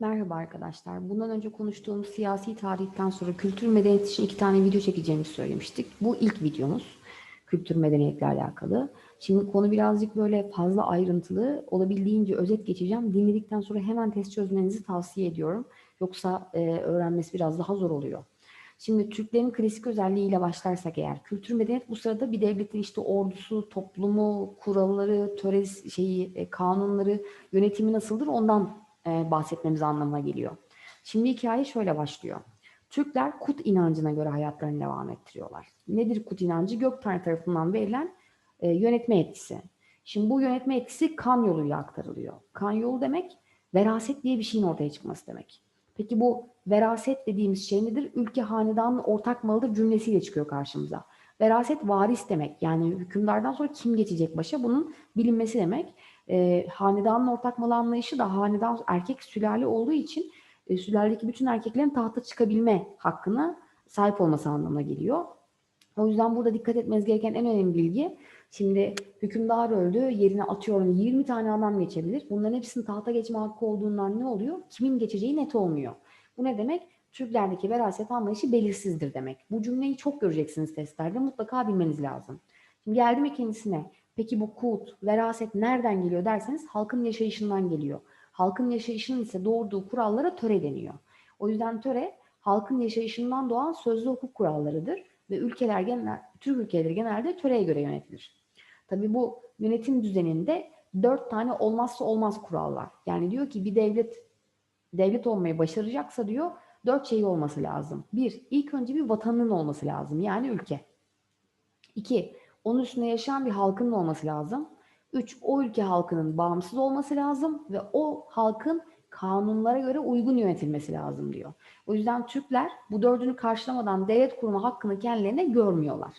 Merhaba arkadaşlar. Bundan önce konuştuğumuz siyasi tarihten sonra kültür medeniyet için iki tane video çekeceğimizi söylemiştik. Bu ilk videomuz. Kültür medeniyetle alakalı. Şimdi konu birazcık böyle fazla ayrıntılı. Olabildiğince özet geçeceğim. Dinledikten sonra hemen test çözmenizi tavsiye ediyorum. Yoksa e, öğrenmesi biraz daha zor oluyor. Şimdi Türklerin klasik özelliğiyle başlarsak eğer, kültür medeniyet bu sırada bir devletin işte ordusu, toplumu, kuralları, töresi, şeyi, e, kanunları, yönetimi nasıldır ondan e, bahsetmemiz anlamına geliyor. Şimdi hikaye şöyle başlıyor. Türkler Kut inancına göre hayatlarını devam ettiriyorlar. Nedir Kut inancı? Gök Tanrı tarafından verilen e, yönetme etkisi. Şimdi bu yönetme etkisi kan yoluyla aktarılıyor. Kan yolu demek veraset diye bir şeyin ortaya çıkması demek. Peki bu veraset dediğimiz şey nedir? Ülke hanedanın ortak malıdır cümlesiyle çıkıyor karşımıza. Veraset varis demek. Yani hükümdardan sonra kim geçecek başa bunun bilinmesi demek. E, hanedanın ortak malı anlayışı da hanedan erkek sülale olduğu için e, sülaledeki bütün erkeklerin tahta çıkabilme hakkına sahip olması anlamına geliyor. O yüzden burada dikkat etmeniz gereken en önemli bilgi şimdi hükümdar öldü yerine atıyorum 20 tane adam geçebilir. Bunların hepsinin tahta geçme hakkı olduğundan ne oluyor? Kimin geçeceği net olmuyor. Bu ne demek? Türklerdeki veraset anlayışı belirsizdir demek. Bu cümleyi çok göreceksiniz testlerde mutlaka bilmeniz lazım. Şimdi geldim ikincisine. Peki bu kut, veraset nereden geliyor derseniz halkın yaşayışından geliyor. Halkın yaşayışının ise doğurduğu kurallara töre deniyor. O yüzden töre halkın yaşayışından doğan sözlü hukuk kurallarıdır ve ülkeler genel, Türk ülkeleri genelde töreye göre yönetilir. Tabii bu yönetim düzeninde dört tane olmazsa olmaz kural var. Yani diyor ki bir devlet devlet olmayı başaracaksa diyor dört şey olması lazım. Bir, ilk önce bir vatanın olması lazım yani ülke. İki, onun üstünde yaşayan bir halkın olması lazım. Üç, o ülke halkının bağımsız olması lazım ve o halkın kanunlara göre uygun yönetilmesi lazım diyor. O yüzden Türkler bu dördünü karşılamadan devlet kurma hakkını kendilerine görmüyorlar.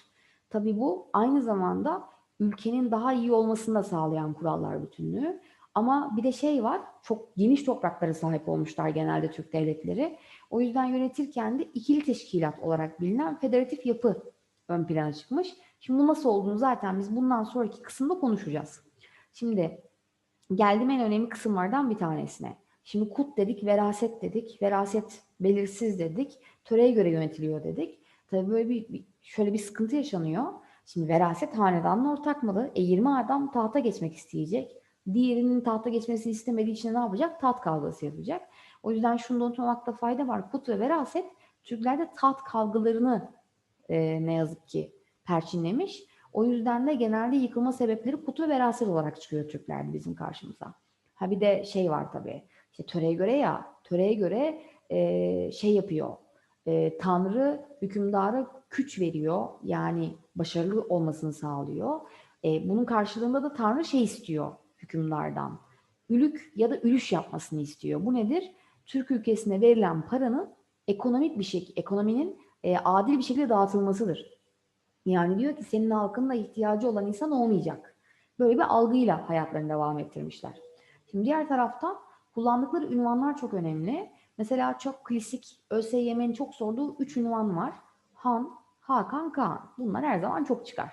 Tabii bu aynı zamanda ülkenin daha iyi olmasını da sağlayan kurallar bütünlüğü. Ama bir de şey var, çok geniş topraklara sahip olmuşlar genelde Türk devletleri. O yüzden yönetirken de ikili teşkilat olarak bilinen federatif yapı ön plana çıkmış. Şimdi bu nasıl olduğunu zaten biz bundan sonraki kısımda konuşacağız. Şimdi geldim en önemli kısımlardan bir tanesine. Şimdi kut dedik, veraset dedik, veraset belirsiz dedik, töreye göre yönetiliyor dedik. Tabii böyle bir, şöyle bir sıkıntı yaşanıyor. Şimdi veraset hanedanla ortak malı. E 20 adam tahta geçmek isteyecek. Diğerinin tahta geçmesini istemediği için ne yapacak? Taht kavgası yapacak. O yüzden şunu da unutmamakta fayda var. Kut ve veraset Türklerde taht kavgalarını e, ne yazık ki perçinlemiş. O yüzden de genelde yıkılma sebepleri kut ve veraset olarak çıkıyor Türklerde bizim karşımıza. Ha bir de şey var tabii. İşte töreye göre ya, töreye göre e, şey yapıyor. E, Tanrı hükümdara güç veriyor. Yani başarılı olmasını sağlıyor. E, bunun karşılığında da Tanrı şey istiyor hükümdardan. Ülük ya da ülüş yapmasını istiyor. Bu nedir? Türk ülkesine verilen paranın ekonomik bir şekilde, ekonominin e, adil bir şekilde dağıtılmasıdır. Yani diyor ki senin halkınla ihtiyacı olan insan olmayacak. Böyle bir algıyla hayatlarını devam ettirmişler. Şimdi diğer taraftan kullandıkları ünvanlar çok önemli. Mesela çok klasik ÖSYM'nin çok sorduğu üç ünvan var. Han, Hakan, Kaan. Bunlar her zaman çok çıkar.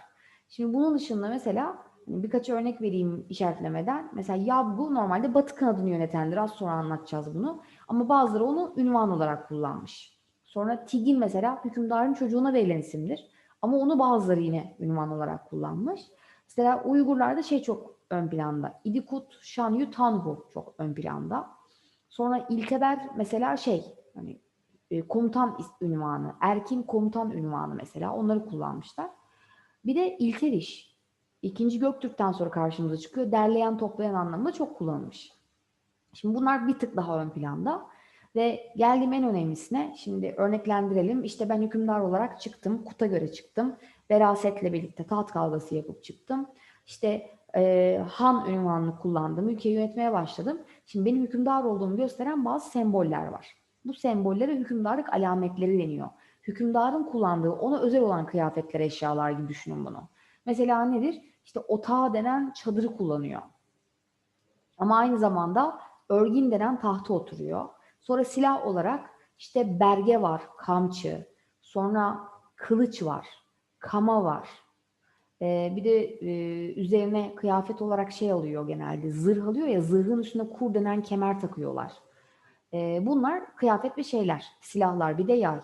Şimdi bunun dışında mesela hani birkaç örnek vereyim işaretlemeden. Mesela Yabgu normalde Batı kanadını yönetendir. Az sonra anlatacağız bunu. Ama bazıları onu ünvan olarak kullanmış. Sonra Tigin mesela hükümdarın çocuğuna verilen isimdir. Ama onu bazıları yine ünvan olarak kullanmış. Mesela Uygurlarda şey çok ön planda. İdikut, Şanyu, Tanhu çok ön planda. Sonra İlteber mesela şey hani e, komutan ünvanı, erkin komutan ünvanı mesela onları kullanmışlar. Bir de İlteriş. İkinci Göktürk'ten sonra karşımıza çıkıyor. Derleyen, toplayan anlamında çok kullanılmış. Şimdi bunlar bir tık daha ön planda. Ve geldiğim en önemlisine şimdi örneklendirelim. İşte ben hükümdar olarak çıktım. Kut'a göre çıktım. Verasetle birlikte taht kavgası yapıp çıktım. İşte e, han ünvanını kullandım. Ülkeyi yönetmeye başladım. Şimdi benim hükümdar olduğumu gösteren bazı semboller var. Bu sembollere hükümdarlık alametleri deniyor. Hükümdarın kullandığı ona özel olan kıyafetler, eşyalar gibi düşünün bunu. Mesela nedir? İşte otağı denen çadırı kullanıyor. Ama aynı zamanda örgün denen tahta oturuyor. Sonra silah olarak işte berge var, kamçı. Sonra kılıç var, kama var. Ee, bir de e, üzerine kıyafet olarak şey alıyor genelde. Zırh alıyor ya zırhın üstüne kur denen kemer takıyorlar. E, bunlar kıyafet ve şeyler, silahlar, bir de yay.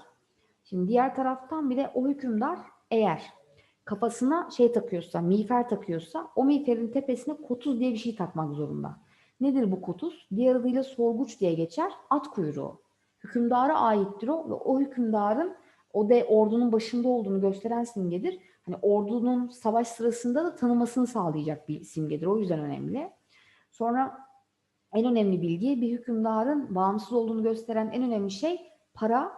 Şimdi diğer taraftan bir de o hükümdar eğer kafasına şey takıyorsa, miğfer takıyorsa o miğferin tepesine kotuz diye bir şey takmak zorunda. Nedir bu kotuz? Diğer adıyla sorguç diye geçer. At kuyruğu. Hükümdara aittir o ve o hükümdarın o da ordunun başında olduğunu gösteren simgedir. Hani ordunun savaş sırasında da tanımasını sağlayacak bir simgedir. O yüzden önemli. Sonra en önemli bilgi bir hükümdarın bağımsız olduğunu gösteren en önemli şey para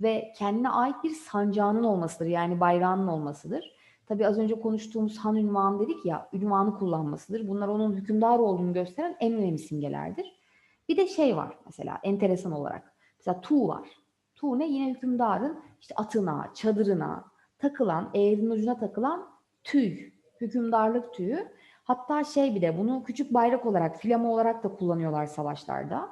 ve kendine ait bir sancağının olmasıdır. Yani bayrağının olmasıdır. Tabii az önce konuştuğumuz han ünvanı dedik ya, ünvanı kullanmasıdır. Bunlar onun hükümdar olduğunu gösteren en önemli simgelerdir. Bir de şey var mesela enteresan olarak. Mesela tu var. Tu ne? Yine hükümdarın işte atına, çadırına takılan, eğrinin ucuna takılan tüy. Hükümdarlık tüyü. Hatta şey bir de bunu küçük bayrak olarak, filama olarak da kullanıyorlar savaşlarda.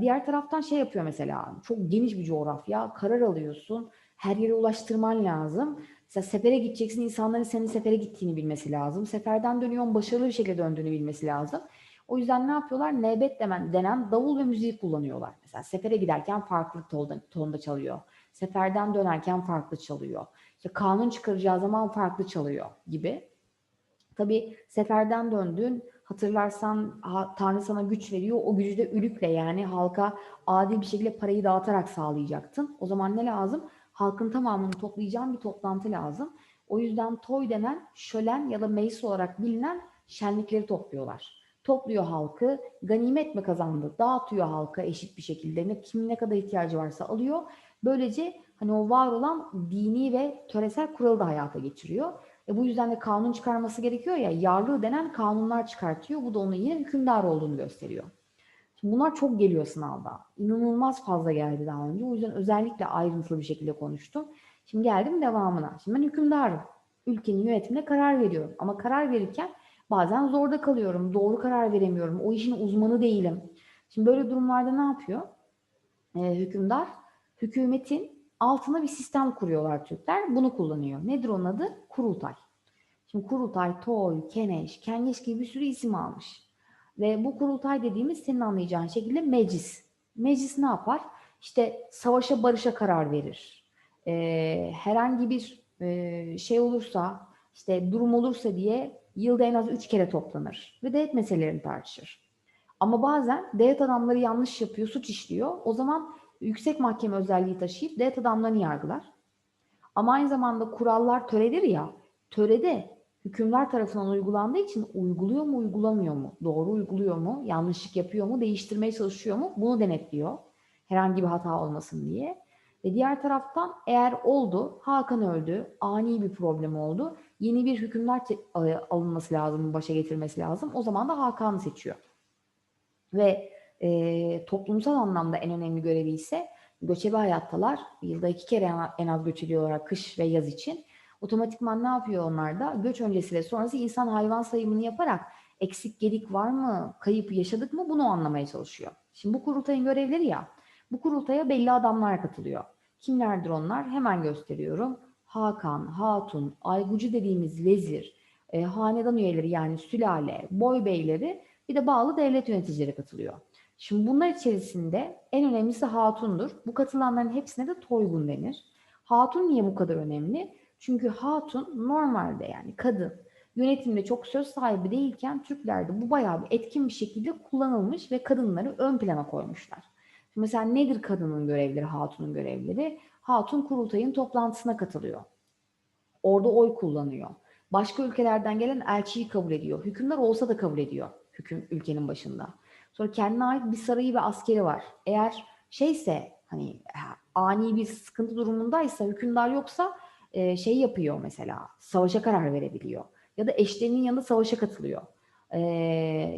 Diğer taraftan şey yapıyor mesela, çok geniş bir coğrafya, karar alıyorsun, her yere ulaştırman lazım. Mesela sefere gideceksin, insanların senin sefere gittiğini bilmesi lazım. Seferden dönüyorsun, başarılı bir şekilde döndüğünü bilmesi lazım. O yüzden ne yapıyorlar? Nebet demen, denen davul ve müziği kullanıyorlar. Mesela sefere giderken farklı tonda, tonda çalıyor. Seferden dönerken farklı çalıyor. İşte kanun çıkaracağı zaman farklı çalıyor gibi. Tabii seferden döndün, hatırlarsan Tanrı sana güç veriyor. O gücü de ülükle yani halka adil bir şekilde parayı dağıtarak sağlayacaktın. O zaman ne lazım? Halkın tamamını toplayacağın bir toplantı lazım. O yüzden toy denen şölen ya da meclis olarak bilinen şenlikleri topluyorlar. Topluyor halkı, ganimet mi kazandı? Dağıtıyor halka eşit bir şekilde. Ne, kim ne kadar ihtiyacı varsa alıyor. Böylece hani o var olan dini ve töresel kuralı da hayata geçiriyor. E bu yüzden de kanun çıkarması gerekiyor ya, yarlığı denen kanunlar çıkartıyor. Bu da onun yine hükümdar olduğunu gösteriyor. Şimdi bunlar çok geliyor sınavda. İnanılmaz fazla geldi daha önce. O yüzden özellikle ayrıntılı bir şekilde konuştum. Şimdi geldim devamına. Şimdi ben hükümdarım. Ülkenin yönetimine karar veriyorum. Ama karar verirken bazen zorda kalıyorum. Doğru karar veremiyorum. O işin uzmanı değilim. Şimdi böyle durumlarda ne yapıyor? Ee, hükümdar hükümetin altına bir sistem kuruyorlar Türkler. Bunu kullanıyor. Nedir onun adı? Kurultay. Şimdi kurultay, toy, keneş, kengeş gibi bir sürü isim almış. Ve bu kurultay dediğimiz senin anlayacağın şekilde meclis. Meclis ne yapar? İşte savaşa barışa karar verir. Ee, herhangi bir e, şey olursa, işte durum olursa diye yılda en az üç kere toplanır ve devlet meselelerini tartışır. Ama bazen devlet adamları yanlış yapıyor, suç işliyor. O zaman yüksek mahkeme özelliği taşıyıp devlet adamlarını yargılar. Ama aynı zamanda kurallar töredir ya, törede hükümler tarafından uygulandığı için uyguluyor mu, uygulamıyor mu? Doğru uyguluyor mu? Yanlışlık yapıyor mu? Değiştirmeye çalışıyor mu? Bunu denetliyor. Herhangi bir hata olmasın diye. Ve diğer taraftan eğer oldu, Hakan öldü, ani bir problem oldu, yeni bir hükümler alınması lazım, başa getirmesi lazım. O zaman da Hakan'ı seçiyor. Ve e, toplumsal anlamda en önemli görevi ise göçebe hayattalar. Yılda iki kere en az göç ediyorlar kış ve yaz için. Otomatikman ne yapıyor onlar da? Göç öncesi ve sonrası insan hayvan sayımını yaparak eksik gedik var mı, kayıp yaşadık mı bunu anlamaya çalışıyor. Şimdi bu kurultayın görevleri ya, bu kurultaya belli adamlar katılıyor. Kimlerdir onlar? Hemen gösteriyorum. Hakan, Hatun, Aygucu dediğimiz vezir, e, hanedan üyeleri yani sülale, boy beyleri bir de bağlı devlet yöneticileri katılıyor. Şimdi bunlar içerisinde en önemlisi Hatun'dur. Bu katılanların hepsine de Toygun denir. Hatun niye bu kadar önemli? Çünkü hatun normalde yani kadın yönetimde çok söz sahibi değilken Türklerde bu bayağı bir etkin bir şekilde kullanılmış ve kadınları ön plana koymuşlar. Mesela nedir kadının görevleri, hatunun görevleri? Hatun kurultayın toplantısına katılıyor. Orada oy kullanıyor. Başka ülkelerden gelen elçiyi kabul ediyor. Hükümler olsa da kabul ediyor hüküm ülkenin başında. Sonra kendine ait bir sarayı ve askeri var. Eğer şeyse hani ani bir sıkıntı durumundaysa, hükümdar yoksa şey yapıyor mesela, savaşa karar verebiliyor. Ya da eşlerinin yanında savaşa katılıyor.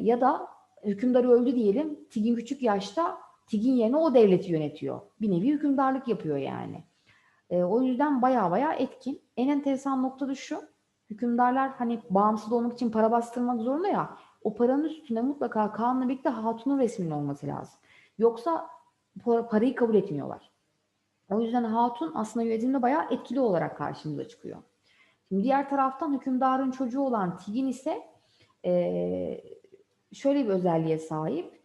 Ya da hükümdar öldü diyelim, Tigin küçük yaşta Tigin yerine o devleti yönetiyor. Bir nevi hükümdarlık yapıyor yani. O yüzden baya baya etkin. En enteresan nokta da şu, hükümdarlar hani bağımsız olmak için para bastırmak zorunda ya, o paranın üstüne mutlaka kanunla birlikte hatunun resminin olması lazım. Yoksa parayı kabul etmiyorlar. O yüzden hatun aslında yönetimde bayağı etkili olarak karşımıza çıkıyor. Şimdi diğer taraftan hükümdarın çocuğu olan Tigin ise e, şöyle bir özelliğe sahip.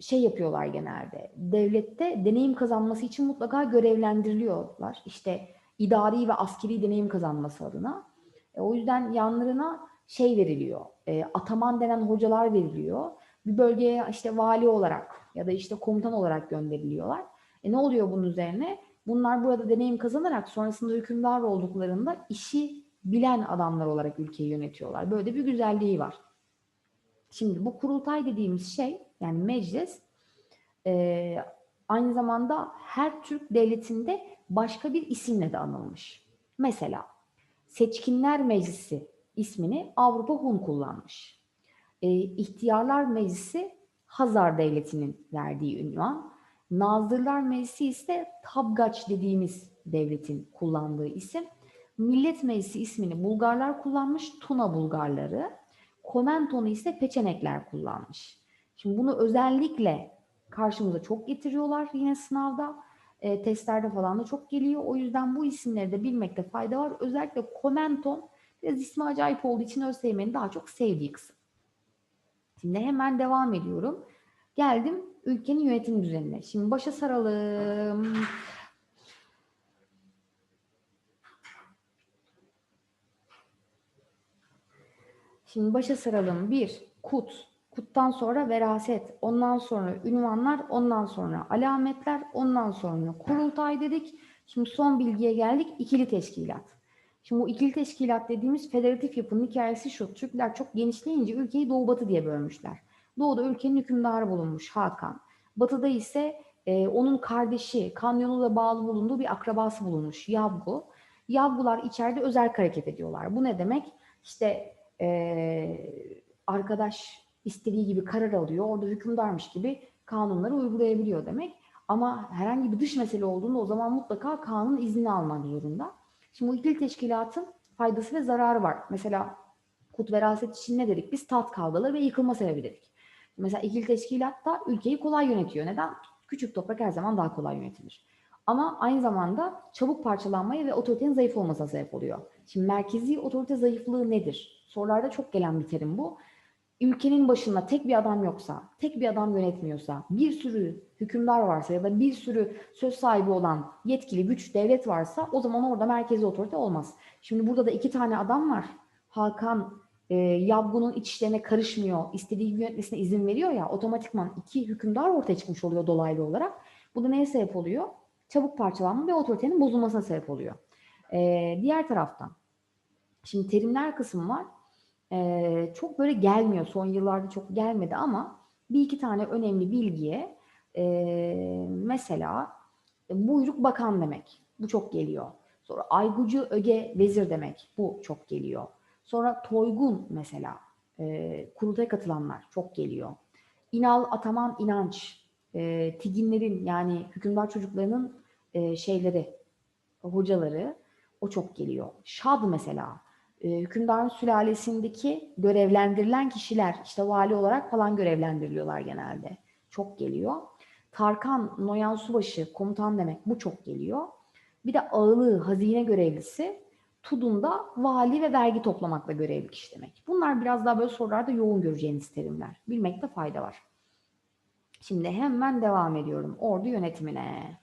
şey yapıyorlar genelde. Devlette deneyim kazanması için mutlaka görevlendiriliyorlar. İşte idari ve askeri deneyim kazanması adına. E, o yüzden yanlarına şey veriliyor. E, ataman denen hocalar veriliyor. Bir bölgeye işte vali olarak ya da işte komutan olarak gönderiliyorlar. E ne oluyor bunun üzerine? Bunlar burada deneyim kazanarak sonrasında hükümdar olduklarında işi bilen adamlar olarak ülkeyi yönetiyorlar. Böyle bir güzelliği var. Şimdi bu kurultay dediğimiz şey yani meclis e, aynı zamanda her Türk devletinde başka bir isimle de anılmış. Mesela Seçkinler Meclisi ismini Avrupa Hun kullanmış. E, İhtiyarlar Meclisi Hazar Devleti'nin verdiği ünvan. Nazırlar Meclisi ise Tabgaç dediğimiz devletin kullandığı isim. Millet Meclisi ismini Bulgarlar kullanmış, Tuna Bulgarları. Komentonu ise Peçenekler kullanmış. Şimdi bunu özellikle karşımıza çok getiriyorlar yine sınavda. E, testlerde falan da çok geliyor. O yüzden bu isimleri de bilmekte fayda var. Özellikle Komenton biraz ismi acayip olduğu için ÖSYM'nin daha çok sevdiği kısım. Şimdi hemen devam ediyorum. Geldim ülkenin yönetim düzenine. Şimdi başa saralım. Şimdi başa saralım. Bir, kut. Kuttan sonra veraset. Ondan sonra ünvanlar. Ondan sonra alametler. Ondan sonra kurultay dedik. Şimdi son bilgiye geldik. İkili teşkilat. Şimdi bu ikili teşkilat dediğimiz federatif yapının hikayesi şu. Türkler çok genişleyince ülkeyi doğu batı diye bölmüşler. Doğuda ülkenin hükümdarı bulunmuş Hakan. Batıda ise e, onun kardeşi, kan yoluyla bağlı bulunduğu bir akrabası bulunmuş Yavgu. Yavgular içeride özel hareket ediyorlar. Bu ne demek? İşte e, arkadaş istediği gibi karar alıyor. Orada hükümdarmış gibi kanunları uygulayabiliyor demek. Ama herhangi bir dış mesele olduğunda o zaman mutlaka kanun izni almak zorunda. Şimdi bu ikili teşkilatın faydası ve zararı var. Mesela kut veraset için ne dedik? Biz taht kavgaları ve yıkılma sebebi dedik. Mesela ikili teşkilat da ülkeyi kolay yönetiyor. Neden? Küçük toprak her zaman daha kolay yönetilir. Ama aynı zamanda çabuk parçalanmaya ve otoritenin zayıf olmasına sebep oluyor. Şimdi merkezi otorite zayıflığı nedir? Sorularda çok gelen bir terim bu. Ülkenin başında tek bir adam yoksa, tek bir adam yönetmiyorsa, bir sürü hükümdar varsa ya da bir sürü söz sahibi olan yetkili güç devlet varsa o zaman orada merkezi otorite olmaz. Şimdi burada da iki tane adam var. Hakan e, Yabgu'nun iç işlerine karışmıyor, istediği gibi yönetmesine izin veriyor ya otomatikman iki hükümdar ortaya çıkmış oluyor dolaylı olarak. Bu da neye sebep oluyor? Çabuk parçalanma ve otoritenin bozulmasına sebep oluyor. E, diğer taraftan, şimdi terimler kısmı var. E, çok böyle gelmiyor, son yıllarda çok gelmedi ama bir iki tane önemli bilgiye e, mesela buyruk bakan demek. Bu çok geliyor. Sonra aygucu öge vezir demek. Bu çok geliyor. Sonra Toygun mesela e, kurultaya katılanlar çok geliyor. İnal, Ataman, inanç, e, Tiginlerin yani hükümdar çocuklarının e, şeyleri, hocaları o çok geliyor. Şad mesela e, hükümdarın sülalesindeki görevlendirilen kişiler işte vali olarak falan görevlendiriliyorlar genelde. Çok geliyor. Tarkan, Noyan Subaşı, komutan demek bu çok geliyor. Bir de ağılı, hazine görevlisi Tudun'da vali ve vergi toplamakla görevli kişi demek. Bunlar biraz daha böyle sorularda yoğun göreceğiniz terimler. Bilmekte fayda var. Şimdi hemen devam ediyorum ordu yönetimine.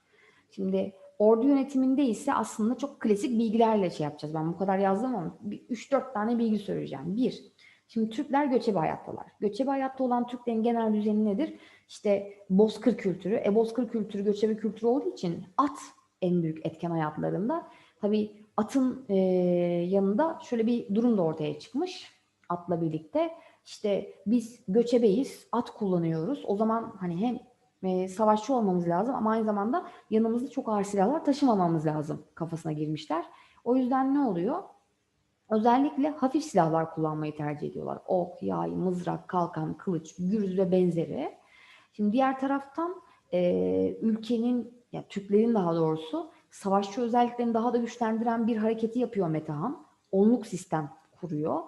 Şimdi ordu yönetiminde ise aslında çok klasik bilgilerle şey yapacağız. Ben bu kadar yazdım ama 3-4 tane bilgi söyleyeceğim. Bir, şimdi Türkler göçebe hayattalar. Göçebe hayatta olan Türklerin genel düzeni nedir? İşte bozkır kültürü. E bozkır kültürü göçebe kültürü olduğu için at en büyük etken hayatlarında. Tabii atın e, yanında şöyle bir durum da ortaya çıkmış atla birlikte. İşte biz göçebeyiz, at kullanıyoruz. O zaman hani hem e, savaşçı olmamız lazım ama aynı zamanda yanımızda çok ağır silahlar taşımamamız lazım kafasına girmişler. O yüzden ne oluyor? Özellikle hafif silahlar kullanmayı tercih ediyorlar. Ok, yay, mızrak, kalkan, kılıç, gürz ve benzeri. Şimdi diğer taraftan e, ülkenin, ya Türklerin daha doğrusu savaşçı özelliklerini daha da güçlendiren bir hareketi yapıyor Metehan. Onluk sistem kuruyor.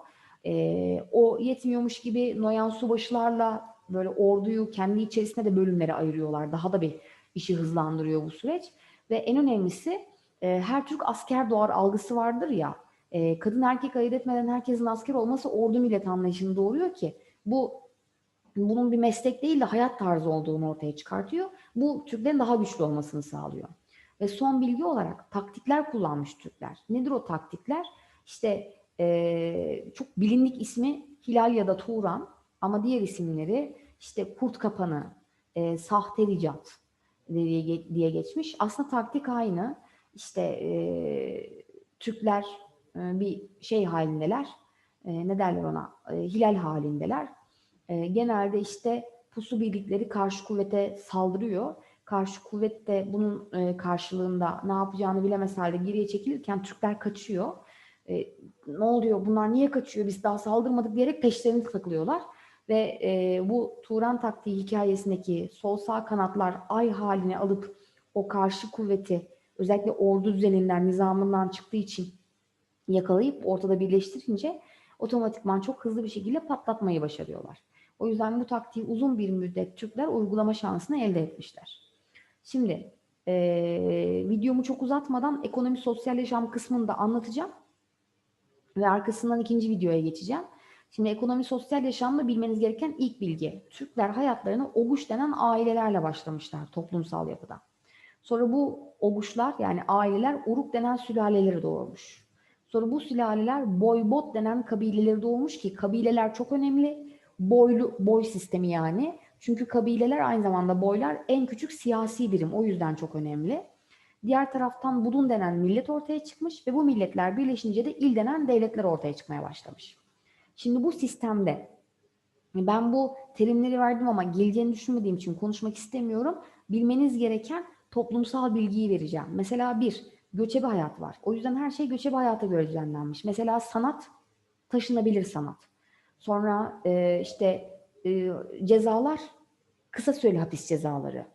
E, o yetmiyormuş gibi Noyan Subaşılarla böyle orduyu kendi içerisinde de bölümlere ayırıyorlar. Daha da bir işi hızlandırıyor bu süreç. Ve en önemlisi e, her Türk asker doğar algısı vardır ya. E, kadın erkek ayırt etmeden herkesin asker olması ordu millet anlayışını doğuruyor ki bu bunun bir meslek değil de hayat tarzı olduğunu ortaya çıkartıyor. Bu Türklerin daha güçlü olmasını sağlıyor. Ve son bilgi olarak taktikler kullanmış Türkler. Nedir o taktikler? İşte e, çok bilindik ismi Hilal ya da Turan ama diğer isimleri işte Kurt Kapanı, e, Sahte Ricat diye, diye geçmiş. Aslında taktik aynı. İşte e, Türkler e, bir şey halindeler. E, ne derler ona? E, hilal halindeler. E, genelde işte pusu birlikleri karşı kuvvete saldırıyor. Karşı kuvvet de bunun e, karşılığında ne yapacağını bilemez halde geriye çekilirken Türkler kaçıyor. E, ne oluyor bunlar niye kaçıyor biz daha saldırmadık diyerek peşlerine takılıyorlar. Ve e, bu Turan taktiği hikayesindeki sol sağ kanatlar ay haline alıp o karşı kuvveti özellikle ordu düzeninden, nizamından çıktığı için yakalayıp ortada birleştirince otomatikman çok hızlı bir şekilde patlatmayı başarıyorlar. O yüzden bu taktiği uzun bir müddet Türkler uygulama şansını elde etmişler. Şimdi e, videomu çok uzatmadan ekonomi sosyal yaşam kısmını da anlatacağım. Ve arkasından ikinci videoya geçeceğim. Şimdi ekonomi sosyal yaşamda bilmeniz gereken ilk bilgi. Türkler hayatlarını oguş denen ailelerle başlamışlar toplumsal yapıda. Sonra bu oguşlar yani aileler uruk denen sülaleleri doğurmuş. Sonra bu sülaleler boybot denen kabileleri doğurmuş ki kabileler çok önemli. Boylu boy sistemi yani. Çünkü kabileler aynı zamanda boylar en küçük siyasi birim. O yüzden çok önemli. Diğer taraftan Budun denen millet ortaya çıkmış ve bu milletler birleşince de il denen devletler ortaya çıkmaya başlamış. Şimdi bu sistemde ben bu terimleri verdim ama geleceğini düşünmediğim için konuşmak istemiyorum. Bilmeniz gereken toplumsal bilgiyi vereceğim. Mesela bir, göçebe hayat var. O yüzden her şey göçebe hayata göre düzenlenmiş. Mesela sanat, taşınabilir sanat. Sonra e, işte e, cezalar, kısa süreli hapis cezaları.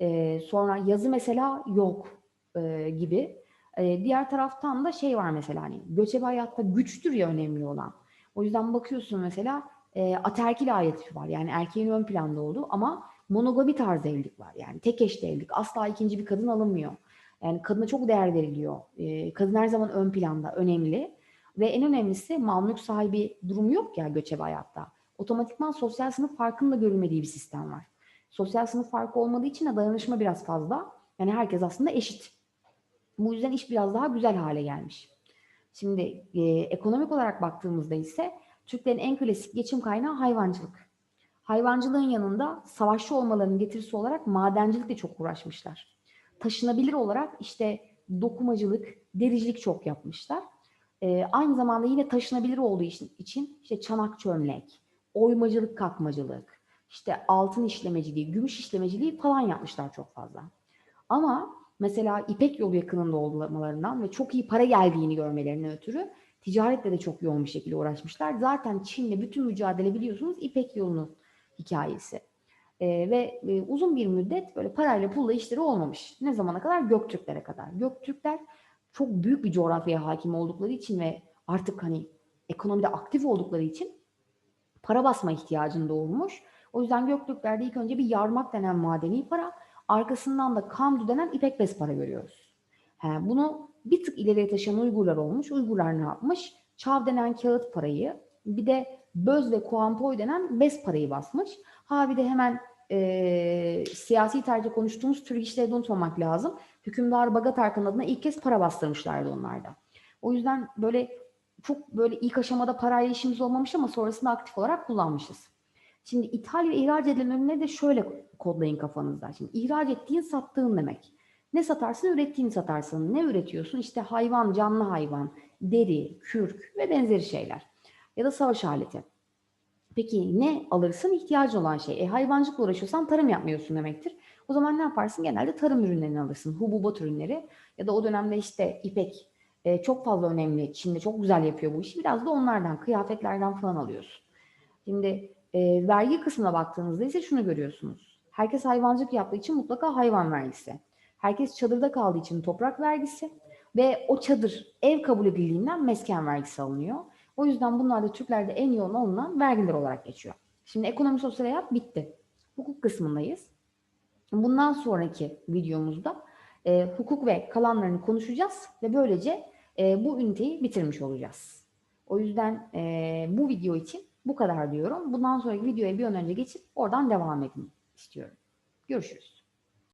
E, sonra yazı mesela yok e, gibi. Diğer taraftan da şey var mesela hani göçebe hayatta güçtür ya önemli olan. O yüzden bakıyorsun mesela e, aterkil ayeti var. Yani erkeğin ön planda olduğu ama monogami tarzı evlilik var. Yani tek eşli evlilik. Asla ikinci bir kadın alınmıyor. Yani kadına çok değer veriliyor. Kadın her zaman ön planda, önemli. Ve en önemlisi mamluk sahibi durumu yok ya göçebe hayatta. Otomatikman sosyal sınıf farkının da görülmediği bir sistem var. Sosyal sınıf farkı olmadığı için de dayanışma biraz fazla. Yani herkes aslında eşit. Bu yüzden iş biraz daha güzel hale gelmiş. Şimdi e, ekonomik olarak baktığımızda ise Türklerin en klasik geçim kaynağı hayvancılık. Hayvancılığın yanında savaşçı olmalarının getirisi olarak madencilik de çok uğraşmışlar. Taşınabilir olarak işte dokumacılık, dericilik çok yapmışlar. Ee, aynı zamanda yine taşınabilir olduğu için işte çanak çömlek, oymacılık, kakmacılık, işte altın işlemeciliği, gümüş işlemeciliği falan yapmışlar çok fazla. Ama mesela İpek yolu yakınında olmalarından ve çok iyi para geldiğini görmelerinden ötürü ticaretle de çok yoğun bir şekilde uğraşmışlar. Zaten Çin'le bütün mücadele biliyorsunuz İpek yolunun hikayesi. Ee, ve e, uzun bir müddet böyle parayla pulla işleri olmamış. Ne zamana kadar? Göktürklere kadar. Göktürkler çok büyük bir coğrafyaya hakim oldukları için ve artık hani ekonomide aktif oldukları için para basma ihtiyacını doğurmuş. O yüzden Göktürklerde ilk önce bir yarmak denen madeni para, arkasından da kamdu denen ipek bez para görüyoruz. He, bunu bir tık ileriye taşıyan Uygurlar olmuş. Uygurlar ne yapmış? Çav denen kağıt parayı, bir de böz ve kuampoy denen bez parayı basmış. Ha bir de hemen e, siyasi tercih konuştuğumuz tür işleri de unutmamak lazım. Hükümdar Bagat Arkan adına ilk kez para bastırmışlardı onlarda. O yüzden böyle çok böyle ilk aşamada parayla işimiz olmamış ama sonrasında aktif olarak kullanmışız. Şimdi ithal ve ihraç edilen ürünleri de şöyle kodlayın kafanızda. Şimdi ihraç ettiğin sattığın demek. Ne satarsın? Ürettiğini satarsın. Ne üretiyorsun? İşte hayvan, canlı hayvan, deri, kürk ve benzeri şeyler. Ya da savaş aleti. Peki ne alırsın? İhtiyacın olan şey. E, hayvancılıkla uğraşıyorsan tarım yapmıyorsun demektir. O zaman ne yaparsın? Genelde tarım ürünlerini alırsın. Hububat ürünleri ya da o dönemde işte ipek e, çok fazla önemli. Çin'de çok güzel yapıyor bu işi. Biraz da onlardan, kıyafetlerden falan alıyorsun. Şimdi e, vergi kısmına baktığınızda ise şunu görüyorsunuz. Herkes hayvancılık yaptığı için mutlaka hayvan vergisi. Herkes çadırda kaldığı için toprak vergisi ve o çadır ev kabul edildiğinden mesken vergisi alınıyor. O yüzden bunlar da Türklerde en yoğun alınan vergiler olarak geçiyor. Şimdi ekonomi sosyal hayat bitti. Hukuk kısmındayız. Bundan sonraki videomuzda e, hukuk ve kalanlarını konuşacağız ve böylece e, bu üniteyi bitirmiş olacağız. O yüzden e, bu video için Bu kadar diyorum. Bundan sonraki videoya bir an önce geçip oradan devam edin istiyorum. Görüşürüz.